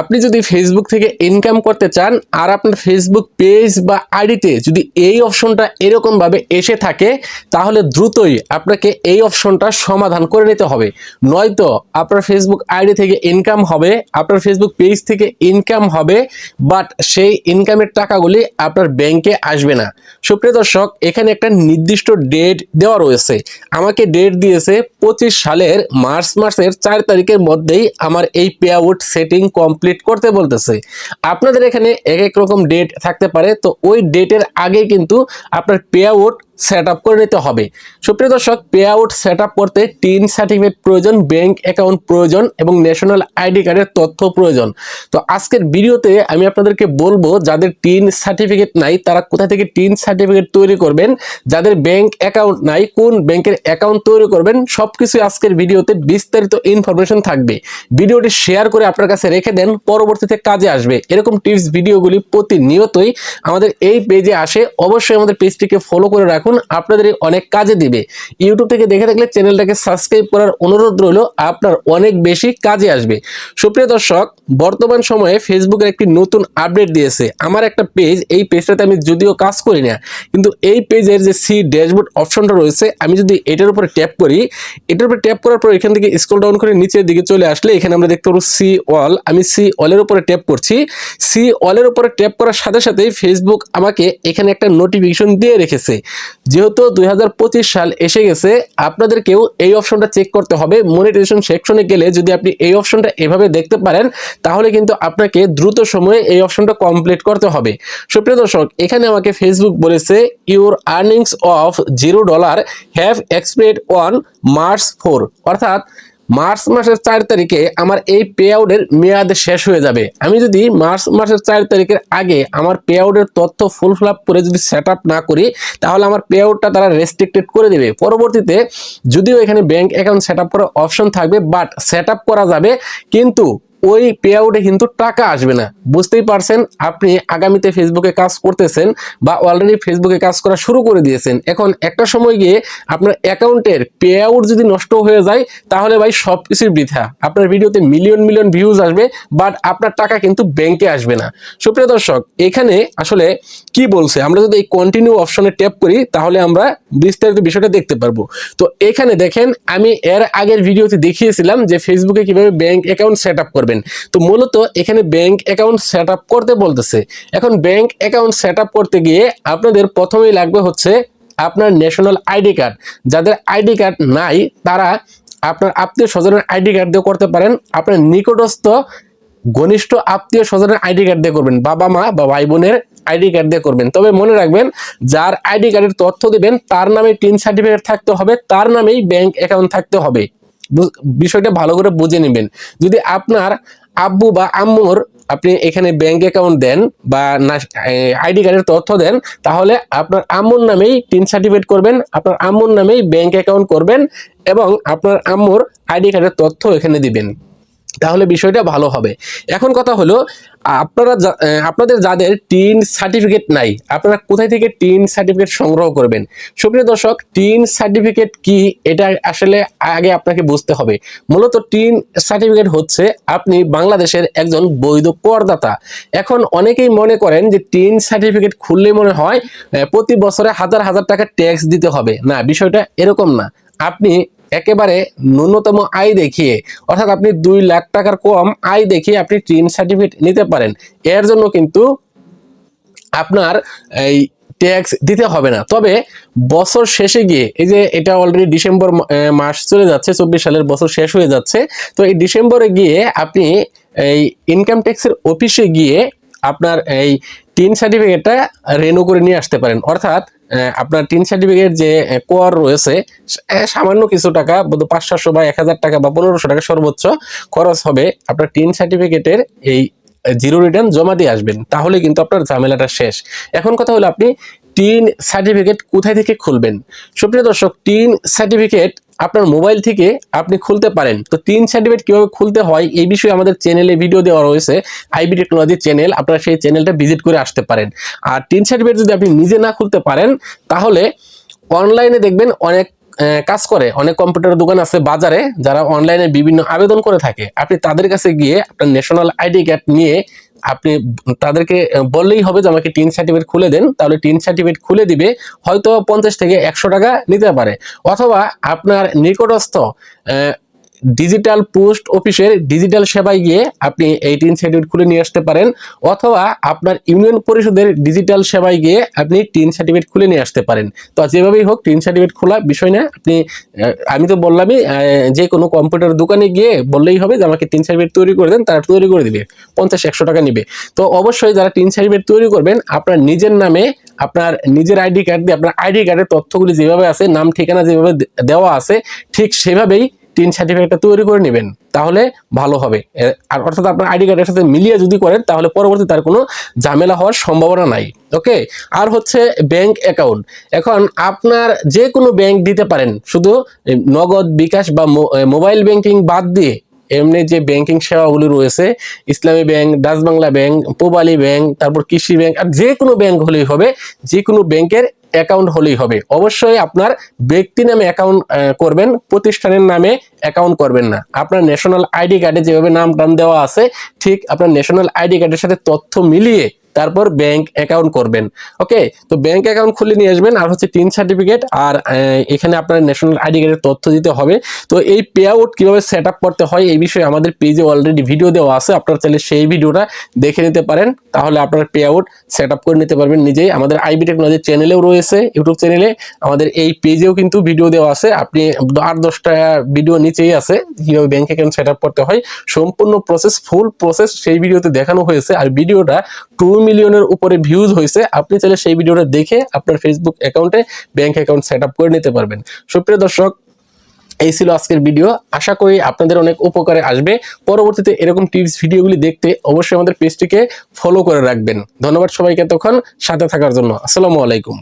আপনি যদি ফেসবুক থেকে ইনকাম করতে চান আর আপনার ফেসবুক পেজ বা আইডিতে যদি এই অপশনটা এরকমভাবে এসে থাকে, তাহলে দ্রুতই আপনাকে এই অপশনটা সমাধান করে নিতে হবে। নয়তো আপনার ফেসবুক আইডি থেকে ইনকাম হবে, আপনার ফেসবুক পেজ থেকে ইনকাম হবে বাট সেই ইনকামের টাকাগুলি আপনার ব্যাংকে আসবে না। সুপ্রিয় দর্শক, এখানে একটা নির্দিষ্ট ডেট দেওয়া রয়েছে। আমাকে ডেট দিয়েছে পঁচিশ সালের মার্চ মাসের চার তারিখের মধ্যেই আমার এই পে আউট সেটিং কমপ্লিট করতে বলতেছে। আপনাদের এখানে এক এক রকম ডেট থাকতে পারে, তো ওই ডেটের আগে কিন্তু আপনার পে আউট সেট আপ করে নিতে হবে। সুপ্রিয় দর্শক পে আউট সেট আপ করতে টিন সার্টিফিকেট প্রয়োজন ব্যাংক অ্যাকাউন্ট প্রয়োজন এবং ন্যাশনাল আইডি কার্ডের তথ্য প্রয়োজন। তো আজকের ভিডিওতে আমি আপনাদেরকে বলব, যাদের টিন সার্টিফিকেট নাই, তারা কোথা থেকে টিন সার্টিফিকেট তৈরি করবেন, যাদের ব্যাংক অ্যাকাউন্ট নাই, কোন ব্যাংকের অ্যাকাউন্ট তৈরি করবেন, সবকিছু আজকের ভিডিওতে বিস্তারিত ইনফরমেশন থাকবে। ভিডিওটি শেয়ার করে আপনার কাছে রেখে দেন, পরবর্তীতে কাজে আসবে। এরকম টিপস ভিডিওগুলি প্রতিনিয়তই আমাদের এই পেজে আসে। অবশ্যই আমাদের পেজটিকে ফলো করে রাখুন। আপনাদের অনেক কাজে দিবে। ইউটিউব থেকে দেখে থাকলে চ্যানেলটাকে সাবস্ক্রাইব করার অনুরোধ রইল, আপনার অনেক বেশি কাজে আসবে। সুপ্রিয় দর্শক, বর্তমান সময়ে ফেসবুকের একটি নতুন আপডেট দিয়েছে। আমার একটা পেজ এই পেজটাতে আমি যদিও কাজ করি না, কিন্তু এই পেজের যে সি ড্যাশবোর্ড অপশনটা রয়েছে, আমি যদি এটার উপরে ট্যাপ করি, এটার উপরে ট্যাপ করার পর এখান থেকে স্ক্রল ডাউন করে নিচের দিকে চলে আসলে এখানে আমরা দেখতে পাবো সি অল আমি সি অলের উপরে ট্যাপ করছি। সি অলের উপরে ট্যাপ করার সাথে সাথেই ফেসবুক আমাকে এখানে একটা নোটিফিকেশন দিয়ে রেখেছে। যেহেতু দু হাজার পঁচিশ সাল এসে গেছে, আপনাদেরকেও এই অপশনটা চেক করতে হবে। মনিটাইজেশন সেকশনে গেলে যদি আপনি এই অপশনটা এভাবে দেখতে পারেন, তাহলে কিন্তু আপনাকে দ্রুত সময়ে এই অপশনটা কমপ্লিট করতে হবে। সুপ্রিয় দর্শক, এখানে আমাকে ফেসবুক বলেছে your earnings of zero dollar have expired on March four অর্থাৎ মার্চ মাসের চার তারিখে আমার এই পে আউটের মেয়াদ শেষ হয়ে যাবে। আমি যদি মার্চ মাসের চার তারিখের আগে আমার পে আউটের তথ্য ফুল ফিল করে যদি সেট না করি, তাহলে আমার পে আউটটা তারা রেস্ট্রিক্টেড করে দেবে। পরবর্তীতে যদিও এখানে ব্যাংক অ্যাকাউন্ট সেট করার অপশন থাকবে বাট সেট করা যাবে, কিন্তু ওই পে আউটে কিন্তু টাকা আসবে না। বুঝতেই পারছেন? আপনি আগামীতে ফেসবুকে কাজ করতেছেন বা অলরেডি ফেসবুকে কাজ করা শুরু করে দিয়েছেন। এখন একটা সময় গিয়ে আপনার অ্যাকাউন্টের পে আউট যদি নষ্ট হয়ে যায়, তাহলে ভাই সব কিছুই বৃথা। আপনার ভিডিওতে মিলিয়ন মিলিয়ন ভিউজ আসবে বাট আপনার টাকা কিন্তু ব্যাংকে আসবে না। সুপ্রিয় দর্শক, এখানে আসলে কি বলছে? আমরা যদি এই কন্টিনিউ অপশনে ট্যাপ করি, তাহলে আমরা বিস্তারিত বিষয়টা দেখতে পারব। তো এখানে দেখেন, আমি এর আগের ভিডিওতে দেখিয়েছিলাম যে ফেসবুকে কীভাবে ব্যাংক অ্যাকাউন্ট সেট আপ করবেন তো মূলত এখানে ব্যাংক অ্যাকাউন্ট সেট করতে বলতেছে। এখন ব্যাংক অ্যাকাউন্ট সেট করতে গিয়ে আপনাদের প্রথমেই লাগবে হচ্ছে আপনার ন্যাশনাল আইডি কার্ড যাদের আইডি কার্ড নাই, তারা আপনার আত্মীয় স্বজনের আইডি কার্ড দিয়ে করতে পারেন। আপনার নিকটস্থ ঘনিষ্ঠ আত্মীয় স্বজনের আইডি কার্ড দিয়ে করবেন। বাবা মা বা ভাই বোনের আইডি কার্ড দিয়ে করবেন। তবে মনে রাখবেন, যার আইডি কার্ডের তথ্য দেবেন, তার নামে টিন সার্টিফিকেট থাকতে হবে, তার নামেই ব্যাংক অ্যাকাউন্ট থাকতে হবে। বিষয়টা ভালো করে বুঝে নেবেন। যদি আপনার আব্বু বা আম্মুর আপনি এখানে ব্যাংক অ্যাকাউন্ট দেন বা আইডি কার্ডের তথ্য দেন, তাহলে আপনার আম্মুর নামেই টিন সার্টিফিকেট করবেন, আপনার আম্মুর নামেই ব্যাংক অ্যাকাউন্ট করবেন এবং আপনার আম্মুর আইডি কার্ডের তথ্য এখানে দিবেন। তাহলে বিষয়টা ভালো হবে। এখন কথা হলো, আপনারা আপনাদের যাদের টিন সার্টিফিকেট নাই, আপনারা কোথায় থেকে টিন সার্টিফিকেট সংগ্রহ করবেন? সুপ্রিয় দর্শক, টিন সার্টিফিকেট কি? এটা আসলে আগে আপনাকে বুঝতে হবে। মূলত টিন সার্টিফিকেট হচ্ছে আপনি বাংলাদেশের একজন বৈধ করদাতা। এখন অনেকেই মনে করেন যে টিন সার্টিফিকেট খুললে মনে হয় প্রতি বছরে হাজার হাজার টাকা ট্যাক্স দিতে হবে। না, বিষয়টা এরকম না। আপনি একেবারে ন্যূনতম আয় দেখিয়ে, অর্থাৎ আপনি দুই লাখ টাকার কম আয় দেখিয়ে আপনি টিন সার্টিফিকেট নিতে পারেন। এর জন্য কিন্তু আপনার এই ট্যাক্স দিতে হবে না। তবে বছর শেষে গিয়ে, এই যে এটা অলরেডি ডিসেম্বর মাস চলে যাচ্ছে, চব্বিশ সালের বছর শেষ হয়ে যাচ্ছে, তো এই ডিসেম্বরে গিয়ে আপনি এই ইনকাম ট্যাক্সের অফিসে গিয়ে আপনার এই টিন সার্টিফিকেটটা রেনু করে নিয়ে আসতে পারেন। অর্থাৎ আপনার টিন সার্টিফিকেট যে কোয়ার কর রয়েছে সামান্য কিছু টাকা বোধ পাঁচ সাতশো বা এক হাজার টাকা বা পনেরোশো টাকা সর্বোচ্চ খরচ হবে আপনার টিন সার্টিফিকেটের এই জিরো রিটার্ন জমা দিয়ে আসবেন। তাহলে কিন্তু আপনার ঝামেলাটা শেষ। এখন কথা হলো আপনি টিন সার্টিফিকেট কোথায় থেকে খুলবেন? সুপ্রিয় দর্শক টিন সার্টিফিকেট আপনার মোবাইল থেকে আপনি খুলতে পারেন। তো টিন সার্টিফিকেট কীভাবে খুলতে হয় এই বিষয়ে আমাদের চ্যানেলে ভিডিও দেওয়া রয়েছে। আইবি টেকনোলজি চ্যানেল আপনারা সেই চ্যানেলটা ভিজিট করে আসতে পারেন। আর টিন সার্টিফিকেট যদি আপনি নিজে না খুলতে পারেন, তাহলে অনলাইনে দেখবেন অনেক কাজ করে। অনেক কম্পিউটার দোকান আছে বাজারে, যারা অনলাইনে বিভিন্ন আবেদন করে থাকে। আপনি তাদের কাছে গিয়ে আপনার ন্যাশনাল আইডি কার্ড নিয়ে আপনি তাদেরকে বললেই হবে যে আমাকে টিন সার্টিফিকেট খুলে দেন, তাহলে টিন সার্টিফিকেট খুলে দিবে, হয়তো পঞ্চাশ থেকে একশো টাকা নিতে পারে। অথবা আপনার নিকটস্থ ডিজিটাল পোস্ট অফিসের ডিজিটাল সেবায় গিয়ে আপনি এই টিন সার্টিফিকেট খুলে নিয়ে আসতে পারেন, অথবা আপনার ইউনিয়ন পরিষদের ডিজিটাল সেবায় গিয়ে আপনি টিন সার্টিফিকেট খুলে নিয়ে আসতে পারেন। তো যেভাবেই হোক টিন সার্টিফিকেট খোলা বিষয় না, আপনি আমি তো বললামই যে কোনো কম্পিউটার দোকানে গিয়ে বললেই হবে যে আমাকে টিন সার্টিফিকেট তৈরি করে দেন, তারা তৈরি করে দিবে, পঞ্চাশ, একশো টাকা নিবে। তো অবশ্যই যারা টিন সার্টিফিকেট তৈরি করবেন, আপনার নিজের নামে আপনার নিজের আইডি কার্ড দিয়ে, আপনার আইডি কার্ডের তথ্যগুলি যেভাবে আছে, নাম, ঠিকানা যেভাবে দেওয়া আছে, ঠিক সেভাবেই টিন সার্টিফিকেটটা তৈরি করে নেবেন, তাহলে ভালো হবে। আর অর্থাৎ আপনার আইডি কার্ডের সাথে মিলিয়ে যদি করেন, তাহলে পরবর্তী তার কোনো ঝামেলা হওয়ার সম্ভাবনা নাই। ওকে? আর হচ্ছে ব্যাংক অ্যাকাউন্ট এখন আপনার যে কোনো ব্যাংক দিতে পারেন, শুধু নগদ, বিকাশ বা মোবাইল ব্যাংকিং বাদ দিয়ে এমনি যে ব্যাংকিং সেবাগুলি রয়েছে, Islami bank, Dutch Bangla bank Pubali bank, তারপর কৃষি ব্যাংক, আর যে কোনো ব্যাংক হলেই হবে, যে কোনো ব্যাংকের অ্যাকাউন্ট হলেই হবে। অবশ্যই আপনার ব্যক্তি নামে অ্যাকাউন্ট করবেন, প্রতিষ্ঠানের নামে অ্যাকাউন্ট করবেন না। আপনার ন্যাশনাল আইডি কার্ডে যেভাবে নাম টাম দেওয়া আছে, ঠিক আপনার ন্যাশনাল আইডি কার্ডের সাথে তথ্য মিলিয়ে তারপর ব্যাংক অ্যাকাউন্ট করবেন। ওকে তো ব্যাংক অ্যাকাউন্ট খুলে নিয়ে আসবেন আর হচ্ছে টিন সার্টিফিকেট আর এখানে আপনার ন্যাশনাল আইডি কার্ডের তথ্য দিতে হবে। তো এই পে আউট কীভাবে সেট আপ করতে হয় এই বিষয়ে আমাদের পেজে অলরেডি ভিডিও দেওয়া আছে। আপনারা চাইলে সেই ভিডিওটা দেখে নিতে পারেন। তাহলে আপনার পে আউট সেট আপ করে নিতে পারবেন নিজেই। আমাদের আইবি টেকনোলজি চ্যানেলেও রয়েছে ইউটিউব চ্যানেলে আমাদের এই পেজেও কিন্তু ভিডিও দেওয়া আছে। আপনি আট দশটা ভিডিও নিচেই আছে, কীভাবে ব্যাংক অ্যাকাউন্ট সেট আপ করতে হয়। সম্পূর্ণ প্রসেস ফুল প্রসেস সেই ভিডিওতে দেখানো হয়েছে। আর ভিডিওটা টু মিলিয়নের উপরে ভিউজ হয়েছে আপনি চাইলে সেই ভিডিওটা দেখে আপনার ফেসবুক অ্যাকাউন্টে ব্যাংক অ্যাকাউন্ট সেট করে নিতে পারবেন। সুপ্রিয় দর্শক, এই ছিল আজকের ভিডিও আশা করি আপনাদের অনেক উপকারে আসবে। পরবর্তীতে এরকম টিপস ভিডিওগুলি দেখতে অবশ্যই আমাদের পেজটিকে ফলো করে রাখবেন। ধন্যবাদ সবাইকে তখন সাথে থাকার জন্য। আসসালামু আলাইকুম।